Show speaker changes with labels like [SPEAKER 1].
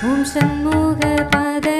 [SPEAKER 1] ஓம் சண்முக பத